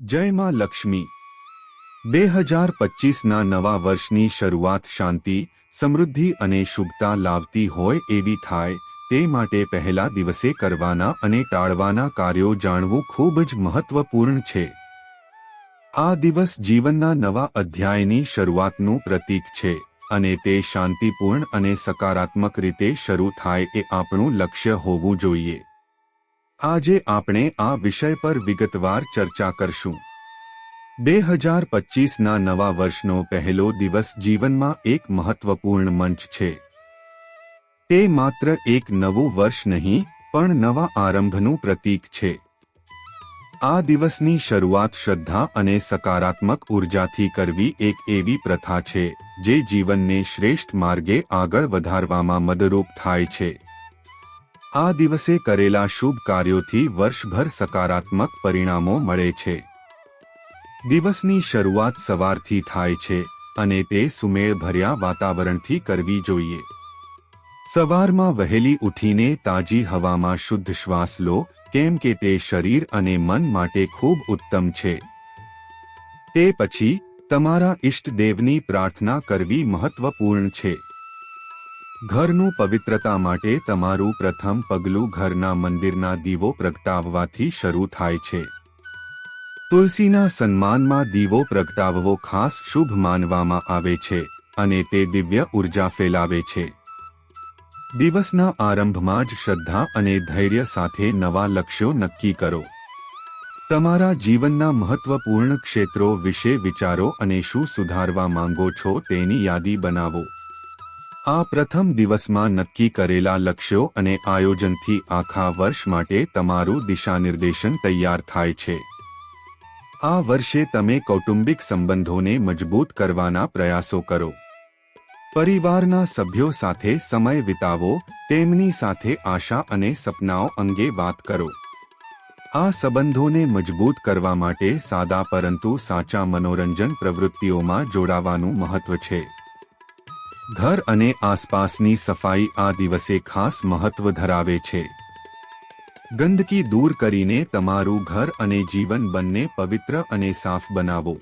જય માં લક્ષ્મી. બે હજાર પચીસના નવા વર્ષની શરૂઆત શાંતિ, સમૃદ્ધિ અને શુભતા લાવતી હોય એવી થાય, તે માટે પહેલા દિવસે કરવાના અને ટાળવાના કાર્યો જાણવું ખૂબ જ મહત્વપૂર્ણ છે. આ દિવસ જીવનના નવા અધ્યાયની શરૂઆતનું પ્રતીક છે અને તે શાંતિપૂર્ણ અને સકારાત્મક રીતે શરૂ થાય એ આપણું લક્ષ્ય હોવું જોઈએ. આજે આપણે આ વિષય પર વિગતવાર ચર્ચા કરશું. બે હજાર પચીસના નવા વર્ષનો પહેલો દિવસ જીવનમાં એક મહત્વપૂર્ણ મંચ છે. તે માત્ર એક નવું વર્ષ નહીં, પણ નવા આરંભનું પ્રતીક છે. આ દિવસની શરૂઆત શ્રદ્ધા અને સકારાત્મક ઉર્જાથી કરવી એક એવી પ્રથા છે, જે જીવનને શ્રેષ્ઠ માર્ગે આગળ વધારવામાં મદદરૂપ થાય છે. આ દિવસે કરેલા શુભ કાર્યોથી વર્ષભર સકારાત્મક પરિણામો મળે છે. દિવસની શરૂઆત સવારથી થાય છે અને તે સુમેળભર્યા વાતાવરણથી કરવી જોઈએ. સવારમાં વહેલી ઉઠીને તાજી હવામાં શુદ્ધ શ્વાસ લો, કેમ કે તે શરીર અને મન માટે ખૂબ ઉત્તમ છે. તે પછી તમારા ઇષ્ટદેવની પ્રાર્થના કરવી મહત્વપૂર્ણ છે. ઘરનું પવિત્રતા માટે તમારું પ્રથમ પગલું ઘરના મંદિરના દીવો પ્રગટાવવાથી શરૂ થાય છે. તુલસીના સન્માનમાં દીવો પ્રગટાવવો ખાસ શુભ માનવામાં આવે છે અને તે દિવ્ય ઊર્જા ફેલાવે છે. દિવસના આરંભમાં જ શ્રદ્ધા અને ધૈર્ય સાથે નવા લક્ષ્યો નક્કી કરો. તમારા જીવનના મહત્વપૂર્ણ ક્ષેત્રો વિશે વિચારો અને શું સુધારવા માંગો છો તેની યાદી બનાવો. આ પ્રથમ દિવસમાં નક્કી કરેલા લક્ષ્યો અને આયોજનથી આખા વર્ષ માટે તમારું દિશાનિર્દેશન તૈયાર થાય છે. આ વર્ષે તમે કૌટુંબિક સંબંધોને મજબૂત કરવાના પ્રયાસો કરો. પરિવારના સભ્યો સાથે સમય વિતાવો, તેમની સાથે આશા અને સપનાઓ અંગે વાત કરો. આ સંબંધોને મજબૂત કરવા માટે સાદા પરંતુ સાચા મનોરંજન પ્રવૃત્તિઓમાં જોડાવાનું મહત્વ છે. ઘર અને આસપાસની સફાઈ આ દિવસે ખાસ મહત્વ ધરાવે છે. ગંદકી દૂર કરીને તમારું ઘર અને જીવન બંને પવિત્ર અને સાફ બનાવો.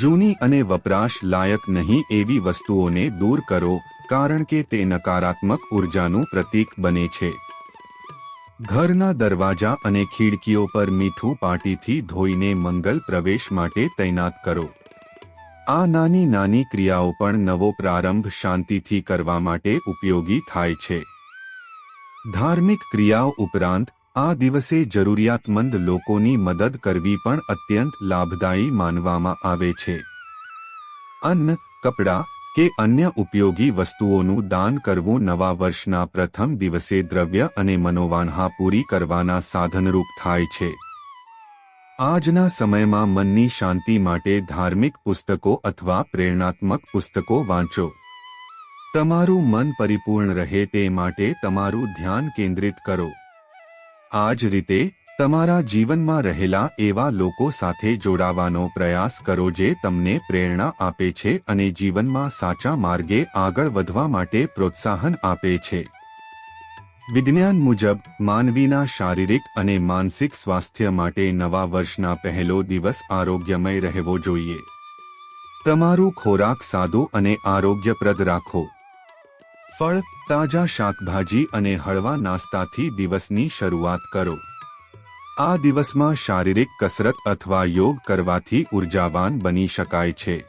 જૂની અને વપરાશ લાયક નહીં એવી વસ્તુઓને દૂર કરો, કારણ કે તે નકારાત્મક ઉર્જાનું પ્રતીક બને છે. ઘરના દરવાજા અને ખીડકીઓ પર મીઠું પાટીથી ધોઈને મંગલ પ્રવેશ માટે તૈનાત કરો. આ નાની નાની ક્રિયાઓ પણ નવો પ્રારંભ શાંતિથી કરવા માટે ઉપયોગી થાય છે. ધાર્મિક ક્રિયાઓ ઉપરાંત, આ દિવસે જરૂરિયાતમંદ લોકોની મદદ કરવી પણ અત્યંત લાભદાયી માનવામાં આવે છે. અન્ન, કપડાં કે અન્ય ઉપયોગી વસ્તુઓનું દાન કરવું નવા વર્ષના પ્રથમ દિવસે દ્રવ્ય અને મનોવાંહા પૂરી કરવાના સાધનરૂપ થાય છે. આજના સમયમાં મનની શાંતિ માટે ધાર્મિક પુસ્તકો અથવા પ્રેરણાત્મક પુસ્તકો વાંચો. તમારું મન પરિપૂર્ણ રહે તે માટે તમારું ધ્યાન કેન્દ્રિત કરો. આ જ રીતે, તમારા જીવનમાં રહેલા એવા લોકો સાથે જોડાવાનો પ્રયાસ કરો જે તમને પ્રેરણા આપે છે અને જીવનમાં સાચા માર્ગે આગળ વધવા માટે પ્રોત્સાહન આપે છે. વિજ્ઞાન મુજબ, માનવીના શારીરિક અને માનસિક સ્વાસ્થ્ય માટે નવા વર્ષના પહેલો દિવસ આરોગ્યમય રહેવો જોઈએ. તમારું ખોરાક સાદું અને આરોગ્યપ્રદ રાખો. ફળ, તાજા શાકભાજી અને હળવા નાસ્તાથી દિવસની શરૂઆત કરો. આ દિવસમાં શારીરિક કસરત અથવા યોગ કરવાથી ઉર્જાવાન બની શકાય છે.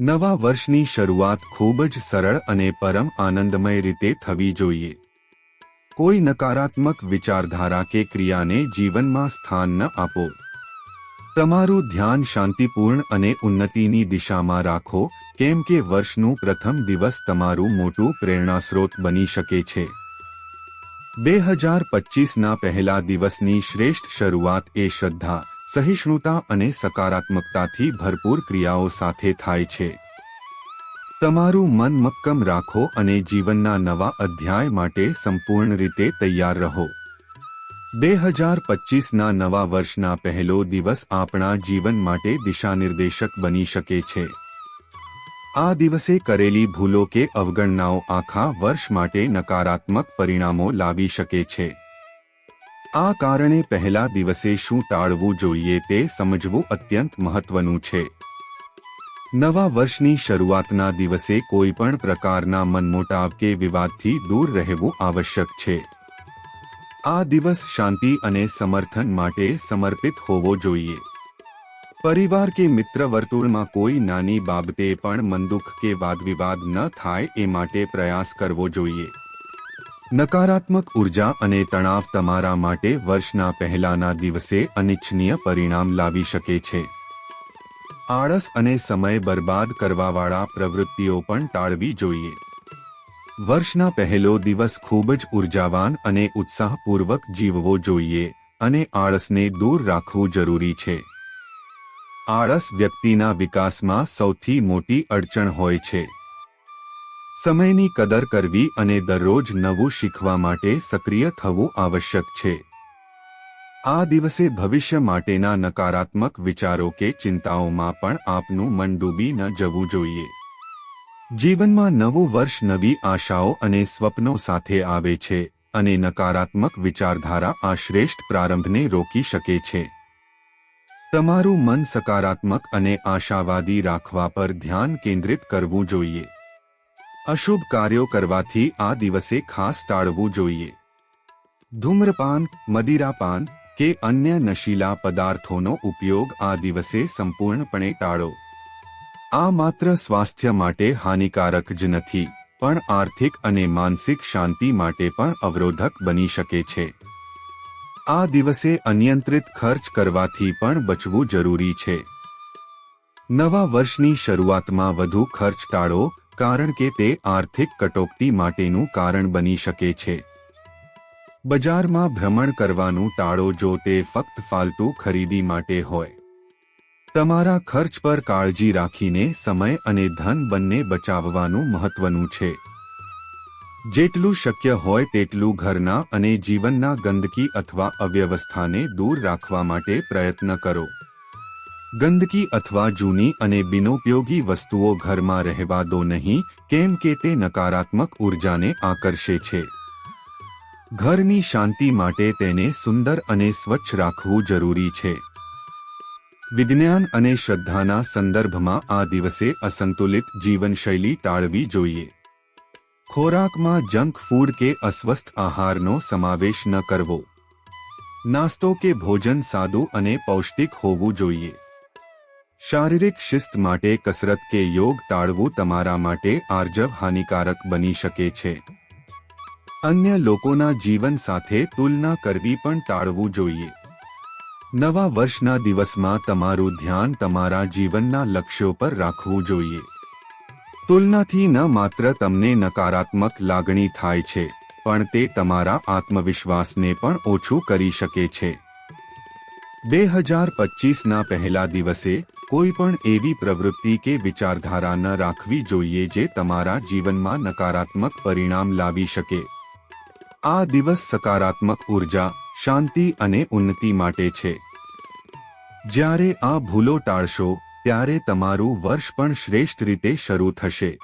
નવા વર્ષની શરૂઆત ખૂબ જ સરળ અને પરમ આનંદમય રીતે થવી જોઈએ. કોઈ નકારાત્મક વિચારધારા કે ક્રિયાને જીવનમાં સ્થાન ન આપો. તમારું ધ્યાન શાંતિપૂર્ણ અને ઉન્નતિની દિશામાં રાખો, કેમ કે વર્ષનું પ્રથમ દિવસ તમારું મોટું પ્રેરણાસ્રોત બની શકે છે. બે હજાર પચીસના પહેલા દિવસની શ્રેષ્ઠ શરૂઆત એ શ્રદ્ધા, સહિષ્ણુતા અને સકારાત્મકતાથી ભરપૂર ક્રિયાઓ સાથે થાય છે. તમારું મન મક્કમ રાખો અને જીવનના નવા અધ્યાય માટે સંપૂર્ણ રીતે તૈયાર રહો. બે હજાર પચીસના નવા વર્ષના પહેલો દિવસ આપણા જીવન માટે દિશાનિર્દેશક બની શકે છે. આ દિવસે કરેલી ભૂલો કે અવગણનાઓ આખા વર્ષ માટે નકારાત્મક પરિણામો લાવી શકે છે. આ કારણે પહેલા દિવસે શું ટાળવું જોઈએ તે સમજવું અત્યંત મહત્વનું છે. નવા વર્ષની શરૂઆતના દિવસે કોઈ પણ પ્રકારના મનમોટાવ કે વિવાદથી દૂર રહેવું આવશ્યક છે. આ દિવસ શાંતિ અને સમર્થન માટે સમર્પિત હોવો જોઈએ. પરિવાર કે મિત્ર વર્તુળમાં કોઈ નાની બાબતે પણ મનદુખ કે વાદવિવાદ ન થાય એ માટે પ્રયાસ કરવો જોઈએ. નકારાત્મક ઊર્જા અને તણાવ તમારા માટે વર્ષના પહેલાના દિવસે અનિચ્છનીય પરિણામ લાવી શકે છે. આળસ અને સમય બરબાદ કરવાવાળા પ્રવૃત્તિઓ પણ ટાળવી જોઈએ. વર્ષના પહેલો દિવસ ખૂબ જ ઉર્જાવાન અને ઉત્સાહપૂર્વક જીવવો જોઈએ અને આળસને દૂર રાખવું જરૂરી છે. આળસ વ્યક્તિના વિકાસમાં સૌથી મોટી અડચણ હોય છે. સમયની કદર કરવી અને દરરોજ નવું શીખવા માટે સક્રિય થવું આવશ્યક છે. આ દિવસે ભવિષ્ય માટેના નકારાત્મક વિચારો કે ચિંતાઓમાં પણ આપનું મન ડૂબી ન જવું જોઈએ. જીવનમાં નવું વર્ષ નવી આશાઓ અને સ્વપ્નો સાથે આવે છે અને નકારાત્મક વિચારધારા આ શ્રેષ્ઠ પ્રારંભને રોકી શકે છે. તમારું મન સકારાત્મક અને આશાવાદી રાખવા પર ધ્યાન કેન્દ્રિત કરવું જોઈએ. અશુભ કાર્યો કરવાથી આ દિવસે ખાસ ટાળવું જોઈએ. ધૂમ્રપાન, મદિરાપાન કે અન્ય નશીલા પદાર્થોનો ઉપયોગ આ દિવસે સંપૂર્ણપણે ટાળો. આ માત્ર સ્વાસ્થ્ય માટે હાનિકારક જ નથી, પણ આર્થિક અને માનસિક શાંતિ માટે પણ અવરોધક બની શકે છે. આ દિવસે અનિયંત્રિત ખર્ચ કરવાથી પણ બચવું જરૂરી છે. નવા વર્ષની શરૂઆતમાં વધુ ખર્ચ ટાળો, કારણ કે તે આર્થિક કટોકટી માટેનું કારણ બની શકે છે. બજારમાં ભ્રમણ કરવાનું ટાળો જો તે ફક્ત ફાલતુ ખરીદી માટે હોય. તમારા ખર્ચ પર કાળજી રાખીને સમય અને ધન બંને બચાવવાનું મહત્વનું છે. જેટલું શક્ય હોય તેટલું ઘરના અને જીવનના ગંદકી અથવા અવ્યવસ્થાને દૂર રાખવા માટે પ્રયત્ન કરો. ગંદકી અથવા જૂની અને બિનોપયોગી વસ્તુઓ ઘરમાં રહેવા દો નહીં, કેમ કે તે નકારાત્મક ઉર્જાને આકર્ષે છે. ઘરની શાંતિ માટે તેને સુંદર અને સ્વચ્છ રાખવું જરૂરી છે. વિજ્ઞાન અને શ્રદ્ધાના સંદર્ભમાં આ દિવસે અસંતુલિત જીવનશૈલી ટાળવી જોઈએ. ખોરાકમાં જંક ફૂડ કે અસ્વસ્થ આહારનો સમાવેશ ન કરવો. નાસ્તો કે ભોજન સાદું અને પૌષ્ટિક હોવું જોઈએ. શારીરિક શિસ્ત માટે કસરત કે યોગ ટાળવું તમારા માટે આર્જવ હાનિકારક બની શકે છે. અન્ય લોકોના જીવન સાથે તુલના કરવી પણ ટાળવું જોઈએ. નવા વર્ષના દિવસમાં તમારું ધ્યાન તમારા જીવનના લક્ષ્યો પર રાખવું જોઈએ. તુલનાથી ન માત્ર તમને નકારાત્મક લાગણી થાય છે, પણ તે તમારા આત્મવિશ્વાસને પણ ઓછું કરી શકે છે. બે હજાર પચીસના પહેલા દિવસે, કોઈ પણ એવી પ્રવૃત્તિ કે વિચારધારા ન રાખવી જોઈએ જે તમારા જીવનમાં નકારાત્મક પરિણામ લાવી શકે. આ દિવસ સકારાત્મક ઊર્જા, શાંતિ અને ઉન્નતિ માટે છે. જ્યારે આ ભૂલો ટાળશો, ત્યારે તમારું વર્ષ પણ શ્રેષ્ઠ રીતે શરૂ થશે.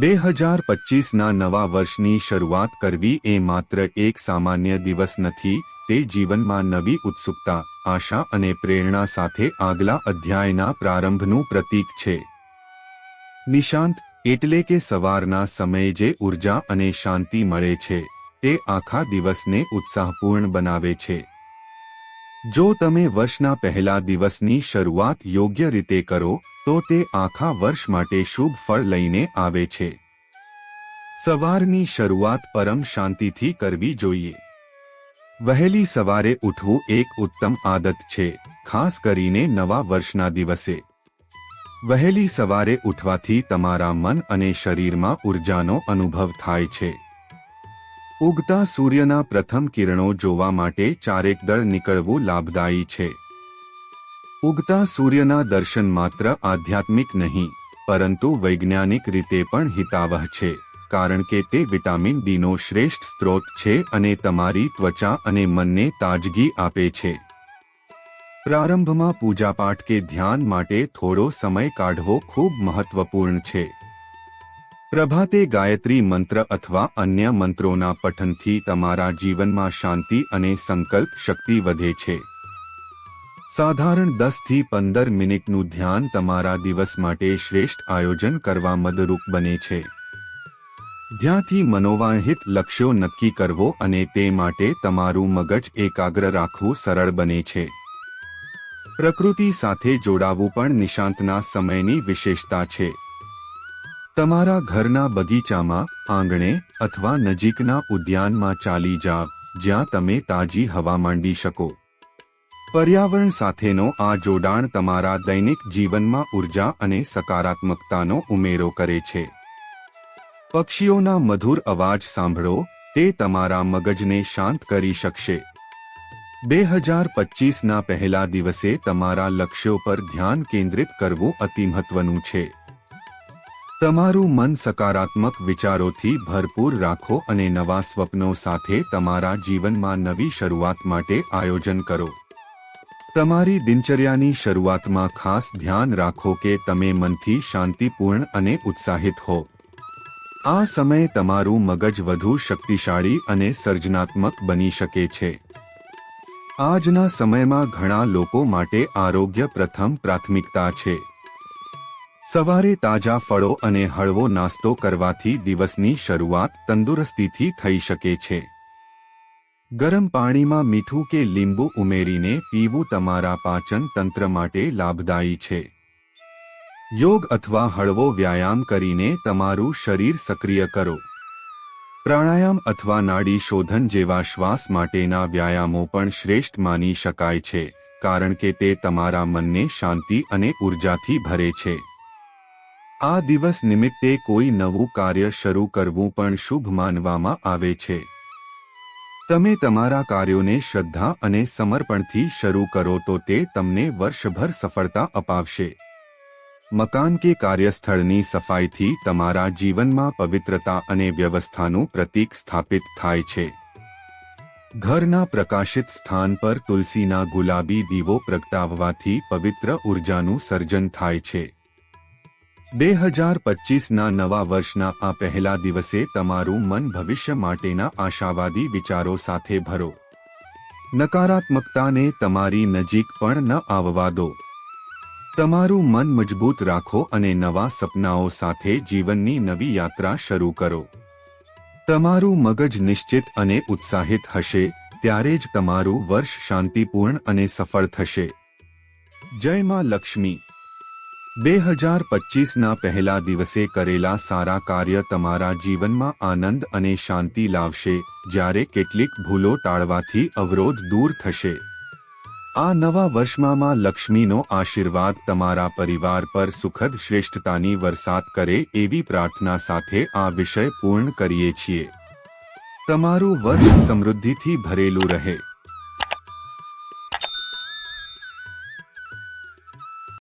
બે હજાર પચીસના નવા વર્ષની શરૂઆત કરવી એ માત્ર એક સામાન્ય દિવસ નથી, તે જીવનમાં નવી ઉત્સુકતા, આશા અને પ્રેરણા સાથે આગલા અધ્યાયના પ્રારંભનું પ્રતીક છે. નિશાંત, એટલે કે સવારના સમયે જે ઊર્જા અને શાંતિ મળે છે. તે આખા દિવસને ઉત્સાહપૂર્ણ બનાવે છે. જો તમે વર્ષના પહેલા દિવસની શરૂઆત યોગ્ય રીતે કરો, તો તે આખા વર્ષ માટે શુભ ફળ લઈને આવે છે. સવારની શરૂઆત પરમ શાંતિથી કરવી જોઈએ. વહેલી સવારે ઉઠવું એક ઉત્તમ આદત છે, ખાસ કરીને નવા વર્ષના દિવસે. વહેલી સવારે ઉઠવાથી તમારા મન અને શરીરમાં ઉર્જાનો અનુભવ થાય છે. ઉગતા સૂર્યના પ્રથમ કિરણો જોવા માટે ચારેક દળ નીકળવું લાભદાયી છે. ઉગતા સૂર્યના દર્શન માત્ર આધ્યાત્મિક નહીં, પરંતુ વૈજ્ઞાનિક રીતે પણ હિતાવહ છે, કારણ કે તે વિટામિન ડીનો શ્રેષ્ઠ સ્ત્રોત છે અને તમારી ત્વચા અને મનને તાજગી આપે છે. પ્રારંભમાં પૂજાપાઠ કે ધ્યાન માટે થોડો સમય કાઢવો ખૂબ મહત્વપૂર્ણ છે. પ્રભાતે ગાયત્રી મંત્ર અથવા અન્ય મંત્રોના પઠનથી તમારા જીવનમાં શાંતિ અને સંકલ્પ શક્તિ વધે છે. સાધારણ દસથી પંદર મિનિટનું ધ્યાન તમારા દિવસ માટે શ્રેષ્ઠ આયોજન કરવા મદરૂપ બને છે. ધ્યાનથી મનોવાહિત લક્ષ્યો નક્કી કરવો અને તે માટે તમારું મગજ એકાગ્ર રાખવું સરળ બને છે. પ્રકૃતિ સાથે જોડાવું પણ નિશાંતના સમયની વિશેષતા છે. તમારા ઘરના બગીચામાં, આંગણે અથવા નજીકના ઉદ્યાનમાં ચાલી જાવ, જ્યાં તમે તાજી હવા માંડી શકો. પર્યાવરણ સાથેનો આ જોડાણ તમારા દૈનિક જીવનમાં ઊર્જા અને સકારાત્મકતાનો ઉમેરો કરે છે. પક્ષીઓના મધુર અવાજ સાંભળો, તે તમારા મગજને શાંત કરી શકશે. બે હજાર પચીસના પહેલા દિવસે તમારા લક્ષ્યો પર ધ્યાન કેન્દ્રિત કરવું અતિ મહત્વનું છે. તમારું મન સકારાત્મક વિચારોથી ભરપૂર રાખો અને નવા સ્વપ્નો સાથે તમારા જીવનમાં નવી શરૂઆત માટે આયોજન કરો. તમારી દિનચર્યાની શરૂઆતમાં ખાસ ધ્યાન રાખો કે તમે મનથી શાંતિપૂર્ણ અને ઉત્સાહિત હો. આ સમયે તમારું મગજ વધુ શક્તિશાળી અને સર્જનાત્મક બની શકે છે. આજના સમયમાં ઘણા લોકો માટે આરોગ્ય પ્રથમ પ્રાથમિકતા છે. સવારે તાજા ફળો અને હળવો નાસ્તો કરવાથી દિવસની શરૂઆત તંદુરસ્તીથી થઈ શકે છે. ગરમ પાણીમાં મીઠું કે લીંબુ ઉમેરીને પીવું તમારા પાચન તંત્ર માટે લાભદાયી છે. યોગ અથવા હળવો વ્યાયામ કરીને તમારું શરીર સક્રિય કરો. પ્રાણાયામ અથવા નાડી શોધન જેવા શ્વાસ માટેના વ્યાયામો પણ શ્રેષ્ઠ માની શકાય છે, કારણ કે તે તમારા મનને શાંતિ અને ઉર્જાથી ભરે છે. આ દિવસ નિમિત્તે કોઈ નવું કાર્ય શરૂ કરવું પણ શુભ માનવામાં આવે છે. તમે તમારા કાર્યોને શ્રદ્ધા અને સમર્પણથી શરૂ કરો તો તે તમને વર્ષભર સફળતા અપાવશે. મકાન કે કાર્યસ્થળની સફાઈથી તમારા જીવનમાં પવિત્રતા અને વ્યવસ્થાનું પ્રતીક સ્થાપિત થાય છે. ઘરના પ્રકાશિત સ્થાન પર તુલસીના ગુલાબી દીવો પ્રગટાવવાથી પવિત્ર ઉર્જાનું સર્જન થાય છે. બે હજાર પચીસના નવા વર્ષના આ પહેલા દિવસે તમારું મન ભવિષ્ય માટેના આશાવાદી વિચારો સાથે ભરો. નકારાત્મકતાને તમારી નજીક પણ ન આવવા દો. તમારું મન મજબૂત રાખો અને નવા સપનાઓ સાથે જીવનની નવી યાત્રા શરૂ કરો. તમારું મગજ નિશ્ચિત અને ઉત્સાહિત હશે, ત્યારે જ તમારું વર્ષ શાંતિપૂર્ણ અને સફળ થશે. જય માં લક્ષ્મી. બે હજાર પચીસના પહેલા દિવસે કરેલા સારા કાર્ય તમારા જીવનમાં આનંદ અને શાંતિ લાવશે, જ્યારે કેટલીક ભૂલો ટાળવાથી અવરોધ દૂર થશે. આ નવા વર્ષમાં લક્ષ્મીનો આશીર્વાદ તમારા પરિવાર પર સુખદ શ્રેષ્ઠતાની વરસાદ કરે એવી પ્રાર્થના સાથે આ વિષય પૂર્ણ કરીએ છીએ. તમારું વર્ષ સમૃદ્ધિથી ભરેલું રહે.